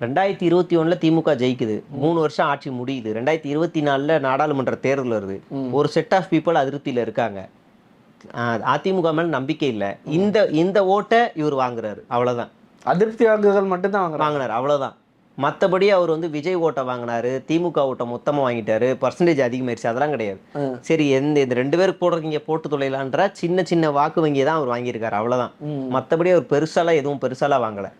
ரெண்டாயிரத்தி இருபத்தி ஒண்ணுல திமுக ஜெயிக்குது. மூணு வருஷம் ஆட்சி முடியுது. ரெண்டாயிரத்தி இருபத்தி நாலுல நாடாளுமன்ற தேர்தல் வருது. ஒரு செட் ஆஃப் பீப்புள் அதிருப்தியில இருக்காங்க. அதிமுக மேல நம்பிக்கை இல்லை. இந்த இந்த ஓட்டை இவர் வாங்குறாரு. அவ்வளவுதான். அதிருப்தி வாக்குகள் மட்டும் தான் வாங்குறாங்க. வாங்கினார் அவ்வளவுதான். மற்றபடி அவர் வந்து விஜய் ஓட்டை வாங்கினாரு. திமுக ஓட்டை மொத்தமா வாங்கிட்டாரு. பர்சன்டேஜ் அதிகமாயிருச்சு. அதெல்லாம் கிடையாது. சரி எந்த இந்த ரெண்டு பேருக்கு போடுறீங்க போட்டு தொலைலான்ற சின்ன சின்ன வாக்கு வங்கியை தான் அவர் வாங்கியிருக்காரு. அவ்வளவுதான். ம். மற்றபடி அவர் பெருசாலாம் எதுவும் பெருசாலாம் வாங்கல.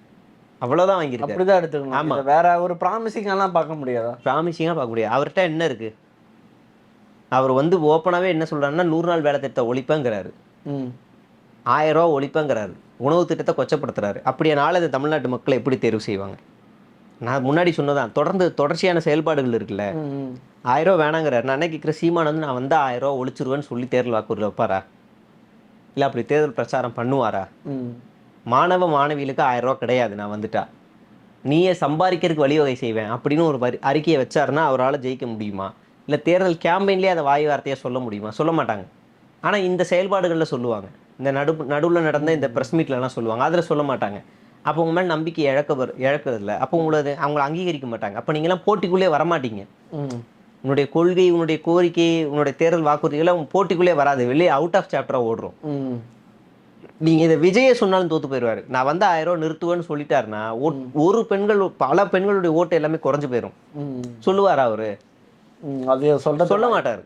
அவ்வளவுதான் வாங்கியிருக்காரு. அப்படிதான் எடுத்துக்கணும். ஆமா. இதை வேற ஒரு ப்ராமிசிங் எல்லாம் பார்க்க முடியாதா? ப்ராமிசிங்காக பார்க்க முடியாது. அவர்கிட்ட என்ன இருக்கு? அவர் வந்து ஓப்பனாகவே என்ன சொல்றாருன்னா நூறு நாள் வேலை திட்டத்தை ஒழிப்பேங்கிறாரு. ஆயிரம் ரூபா ஒழிப்பேங்கிறாரு. உணவு திட்டத்தை கொச்சப்படுத்துறாரு. அப்படியானால இந்த தமிழ்நாட்டு மக்களை எப்படி தேர்வு செய்வாங்க? நான் முன்னாடி சொன்னதான் தொடர்ந்து தொடர்ச்சியான செயல்பாடுகள் இருக்குல்ல. ஆயிரம் ரூபா வேணாங்கிறாரு. நான் அன்னைக்கு இருக்கிற சீமான் வந்து நான் வந்து ஆயிரம் ரூபா ஒழிச்சிருவேன்னு சொல்லி தேர்தல் வாக்குறுதி வைப்பாரா? இல்லை அப்படி தேர்தல் பிரச்சாரம் பண்ணுவாரா? மாணவ மாணவிகளுக்கு ஆயிரம் ரூபா கிடையாது நான் வந்துட்டா. நீயே சம்பாதிக்கிறதுக்கு வழிவகை செய்வேன் அப்படின்னு ஒரு அறிக்கையை வச்சாருன்னா அவரால் ஜெயிக்க முடியுமா? இல்லை தேர்தல் கேம்பெயின்லேயே அதை வாய் வார்த்தையாக சொல்ல முடியுமா? சொல்ல மாட்டாங்க. ஆனால் இந்த செயல்பாடுகளில் சொல்லுவாங்க. இந்த நடு நடுவில் நடந்த இந்த ப்ரெஸ் மீட்லலாம் சொல்லுவாங்க. அதில் சொல்ல மாட்டாங்க. அப்போ உங்க மேலே நம்பிக்கை இழக்க வரு இழக்கிறதில்ல. அப்போ உங்களது அவங்கள அங்கீகரிக்க மாட்டாங்க. அப்போ நீங்களாம் போட்டிக்குள்ளே வரமாட்டீங்க உன்னுடைய கொள்கை உன்னுடைய கோரிக்கை உன்னுடைய தேர்தல் வாக்குறுதிகளை உங்க போட்டிக்குள்ளே வராது. வெளியே அவுட் ஆஃப் சாப்டராக ஓடுறோம். நீங்க இதை விஜய சொன்னாலும் தோத்து போயிடுவாரு. நான் வந்து ஆயிரம் ரூபாய் நிறுத்துவேன்னு சொல்லிட்டாருன்னா ஒரு பெண்கள் பல பெண்களுடைய ஓட்டு எல்லாமே குறைஞ்சு போயிடும் சொல்லுவாரா அவரு? அது சொல்றது சொல்ல மாட்டாரு.